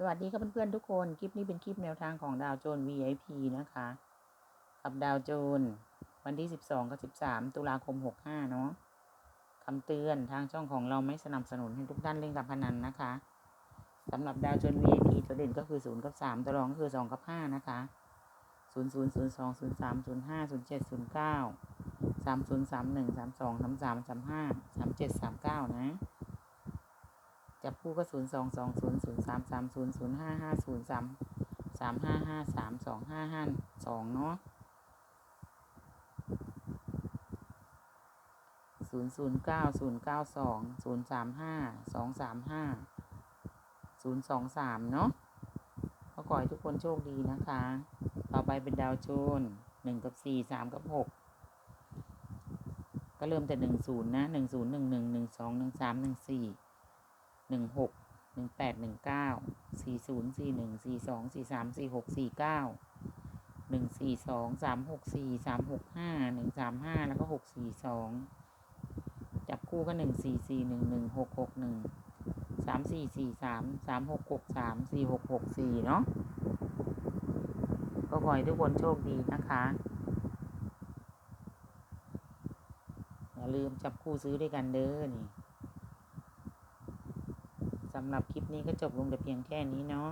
สวัสดีครับเพื่อนๆทุกคน คลิปนี้เป็นคลิปแนวทางของดาวโจน VIP นะคะ กับดาวโจน วันที่ 12 กับ 13 ตุลาคม 65 เนาะคำเตือนทางช่องของเราไม่สนับสนุนให้ทุกท่านเล่นการพนันนะคะสำหรับดาวโจน VIP ตัวเด่นก็คือ 0 กับ 3 ตัวรองก็คือ 2 กับ 5 นะคะ 0 0 0 2 0 3 0 5 0 7 0 9 3 0 3 1 3 2 3 3 3 5 3 7 3 9 นะ จับคู่ก็ศูนย์สองสองศูนย์ศูนย์สามสามศูนย์ศูนย์ห้าห้าศูนย์สามสามห้าห้าสามสองห้าห้าสองเนาะศูนย์ศูนย์เก้าศูนย์เก้าสองศูนย์สามห้าสองสามห้าศูนย์สองสามเนาะก็ขอให้ทุกคนโชคดีนะคะ ต่อไปเป็นดาวโจนหนึ่งกับสี่สามกับหกก็เริ่มแต่หนึ่งศูนย์นะหนึ่งศูนย์หนึ่งหนึ่งหนึ่งสองหนึ่งสามหนึ่งสี่ หนึ่งหกหนึ่งแปดหนึ่งเก้าสี่ศูนย์สี่หนึ่งสี่สองสี่สามสี่หกสี่เก้าหนึ่งสี่สองสามหกสี่สามหกห้าหนึ่งสามห้าแล้วก็หกสี่สองจับคู่ก็หนึ่งสี่สี่หนึ่งหนึ่งหกหกหนึ่งสามสี่สี่สามสามหกหกสามสี่หกหกสี่เนาะก็ขอให้ทุกคนโชคดีนะคะ อย่าลืมจับคู่ซื้อด้วยกันเด้อนี่ สำหรับคลิปนี้ก็จบลงแต่เพียงแค่นี้เนาะ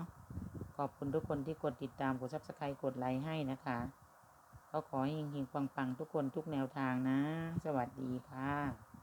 ขอบคุณทุกคนที่กดติดตาม กดซับสไครต์กดไลค์ให้นะคะ ก็ขอให้เฮงๆปังๆ ทุกคนทุกแนวทางนะ สวัสดีค่ะ